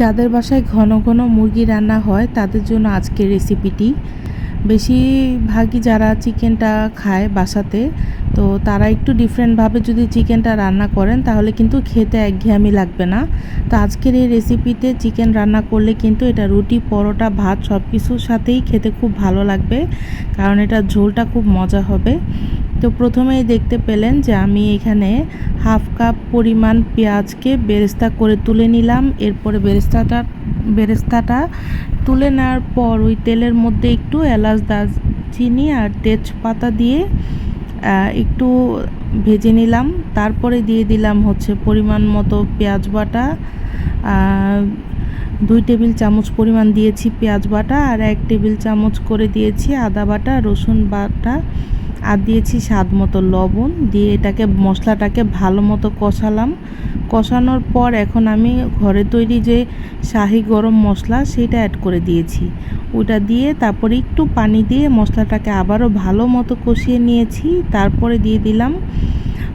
যাদের বাসায় ঘন ঘন মুরগি রান্না হয়, তাদের জন্য আজকের রেসিপিটি বেশিরভাগই যারা চিকেনটা খায় বাসাতে, তো তারা একটু ডিফারেন্টভাবে যদি চিকেনটা রান্না করেন, তাহলে কিন্তু খেতে একঘেয়ামি লাগবে না। তো আজকের এই রেসিপিতে চিকেন রান্না করলে কিন্তু এটা রুটি, পরোটা, ভাত সব কিছুর সাথেই খেতে খুব ভালো লাগবে, কারণ এটা ঝোলটা খুব মজা হবে। তো প্রথমেই দেখতে পেলেন যে আমি এখানে হাফ কাপ পরিমাণ পেঁয়াজকে বেরেস্তা করে তুলে নিলাম। এরপরে বেরেস্তাটা বেরেস্তাটা তুলে নেওয়ার পর ওই তেলের মধ্যে একটু এলাচ দারচিনি আর তেজপাতা দিয়ে একটু ভেজে নিলাম। তারপরে দিয়ে দিলাম হচ্ছে পরিমাণ মতো পেঁয়াজ বাটা। দুই টেবিল চামচ পরিমাণ দিয়েছি পেঁয়াজ বাটা আর এক টেবিল চামচ করে দিয়েছি আদা বাটা, রসুন বাটা। আর দিয়েছি স্বাদ মতো লবণ। দিয়ে এটাকে মশলাটাকে ভালো মতো কষালাম। কষানোর পর এখন আমি ঘরে তৈরি যে শাহি গরম মশলা, সেটা অ্যাড করে দিয়েছি। ওটা দিয়ে তারপরে একটু পানি দিয়ে মশলাটাকে আবারও ভালো মতো কষিয়ে নিয়েছি। তারপরে দিয়ে দিলাম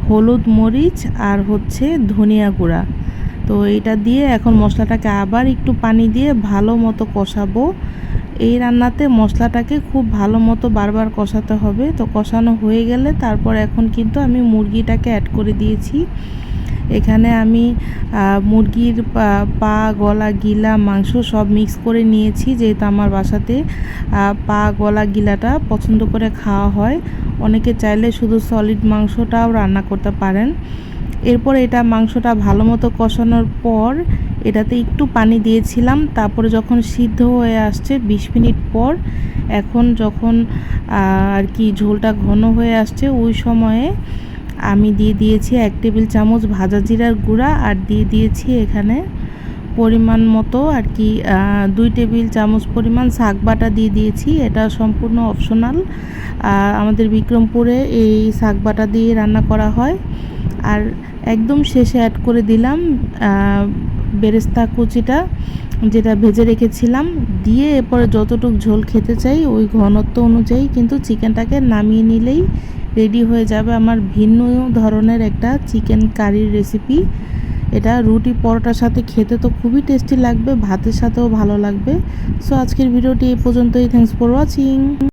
হলুদ মরিচ আর হচ্ছে ধনিয়া গুঁড়া। তো এটা দিয়ে এখন মশলাটাকে আবার একটু পানি দিয়ে ভালো মতো কষাবো। এই রান্নাতে মশলাটাকে খুব ভালো মতো বারবার কষাতে হবে। তো কষানো হয়ে গেলে তারপর এখন কিন্তু আমি মুরগিটাকে অ্যাড করে দিয়েছি। এখানে আমি মুরগির পা, গলা, গিলা, মাংস সব মিক্স করে নিয়েছি যেহেতু আমার বাসাতে পা, গলা, গিলাটা পছন্দ করে খাওয়া হয়। অনেকে চাইলে শুধু সলিড মাংসটাও রান্না করতে পারেন। এরপর এটা মাংসটা ভালো মতো কষানোর পর এটাতে একটু পানি দিয়েছিলাম, তারপরে যখন সিদ্ধ হয়ে আসছে বিশ মিনিট পর, এখন যখন আর কি ঝোলটা ঘন হয়ে আসছে, ওই সময়ে আমি দিয়ে দিয়েছি এক টেবিল চামচ ভাজা জিরার গুঁড়া আর দিয়ে দিয়েছি এখানে পরিমাণ মতো আর কি দুই টেবিল চামচ পরিমাণ শাক বাটা দিয়ে দিয়েছি, এটা সম্পূর্ণ অপশনাল। আমাদের বিক্রমপুরে এই শাক বাটা দিয়ে রান্না করা হয়। আর একদম শেষে অ্যাড করে দিলাম বেরেস্তা কুচিটা যেটা ভেজে রেখেছিলাম, দিয়ে এরপরে যতটুক ঝোল খেতে চাই ওই ঘনত্ব অনুযায়ী কিন্তু চিকেনটাকে নামিয়ে নিলেই রেডি হয়ে যাবে আমার ভিন্ন ধরনের একটা চিকেন কারির রেসিপি। এটা রুটি পরোটার সাথে খেতে তো খুবই টেস্টি লাগবে, ভাতের সাথেও ভালো লাগবে। সো আজকের ভিডিওটি এই পর্যন্তই। Thanks for watching